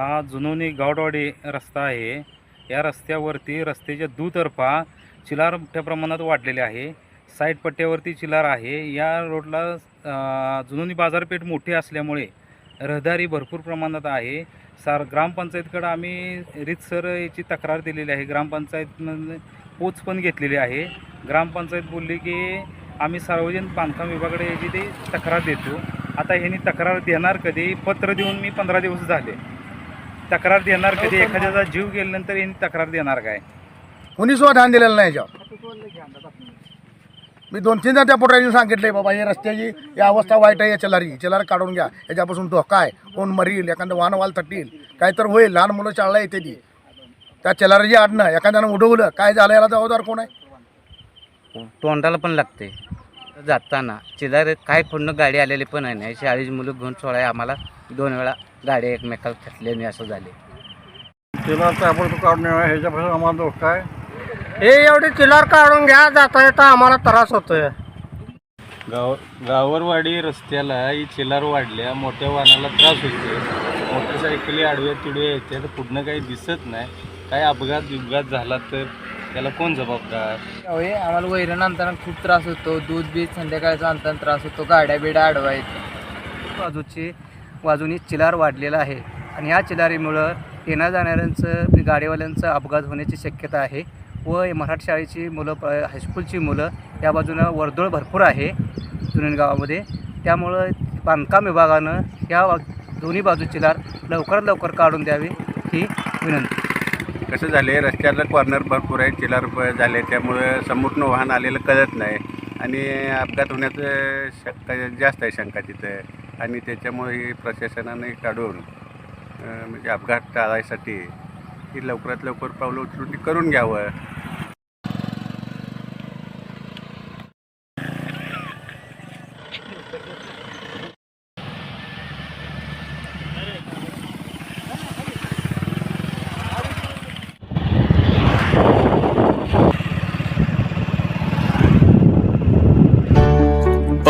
हा जुनोनी गावडवाडी रस्ता आहे. या रस्त्यावरती रस्त्याच्या दुतर्फा चिलार मोठ्या प्रमाणात वाढलेले आहे. साईड पट्ट्यावरती चिलार आहे. या रोडला जुनोनी बाजारपेठ मोठी असल्यामुळे रहदारी भरपूर प्रमाणात आहे. सार ग्रामपंचायतकडं आम्ही रितसर याची तक्रार दिलेली आहे. ग्रामपंचायतमध्ये म्हणजे पोच पण घेतलेली आहे. ग्रामपंचायत बोलली की आम्ही सार्वजनिक बांधकाम विभागाकडे याची ते तक्रार देतो. आता ह्यांनी तक्रार देणार कधी? पत्र देऊन मी पंधरा दिवस झाले. तक्रार देणार कधी? एखाद्याचा जीव गेल्यानंतर यांनी तक्रार देणार काय? कोणी सुद्धा ध्यान दिलेलं नाही याच्यावर. मी दोन तीनदा त्या पोटरांनी सांगितले बाबा हे रस्त्याची ही अवस्था वाईट आहे या चलारी चलार काढून घ्या. याच्यापासून धोका आहे. कोण मरील? एखादं वाहन वाल तटील. काय तर होईल. लहान मुलं शाळा येते ती. त्या चलारीची आडणं एखाद्यानं उडवलं काय झालं याला जबाबदार कोण आहे? तोंडाला पण लागते जाताना चिदार काय पूर्ण गाडी आलेली पण आहे नाही शाळेची मुलं घेऊन सोडाय आम्हाला दोन वेळा गाडी एकमेकाला थटल्याने असं झाले. तिला ताबडतोब काढून यावं ह्याच्यापासून आम्हाला धोका आहे हे एवढी चिलार काढून घ्या जाता येता आम्हाला त्रास होतोय. गाव गावरवाडी रस्त्याला ही चिलार वाढल्या मोठ्या वाहनाला त्रास होतो मोटरसायकली आडव्या तिडव्या येते तर पुढनं काही दिसत नाही. काही अपघात बिपघात झाला तर त्याला कोण जबाबदार? होय आम्हाला वैरण आणताना खूप त्रास होतो. दूध बीज संध्याकाळचा आणताना त्रास होतो. गाड्या बिड्या अडवायचं बाजूची बाजूनी चिलार वाढलेला आहे. आणि या चिलारीमुळं येण्या जाणाऱ्यांचं गाडीवाल्यांचं अपघात होण्याची शक्यता आहे व मराठी शाळेची मुलं हायस्कूलची मुलं या बाजूनं वर्दळ भरपूर आहे जुन्या गावामध्ये. त्यामुळं बांधकाम विभागानं या दोन्ही बाजू चिलार लवकरात लवकर काढून द्यावी ही विनंती. कसं झालं आहे रस्त्याला कॉर्नर भरपूर आहे चिलार झाले त्यामुळं समोरनं वाहन आलेलं कळत नाही. आणि अपघात होण्याचं शक्य जास्त आहे शंका तिथं. आणि त्याच्यामुळे ही प्रशासनाने काढून म्हणजे अपघात टाळायसाठी ही लवकरात लवकर पावलं उचलून ती करून घ्यावं.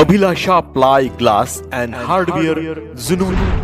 Abhilasha Ply Glass and, and Hardware Zunoon.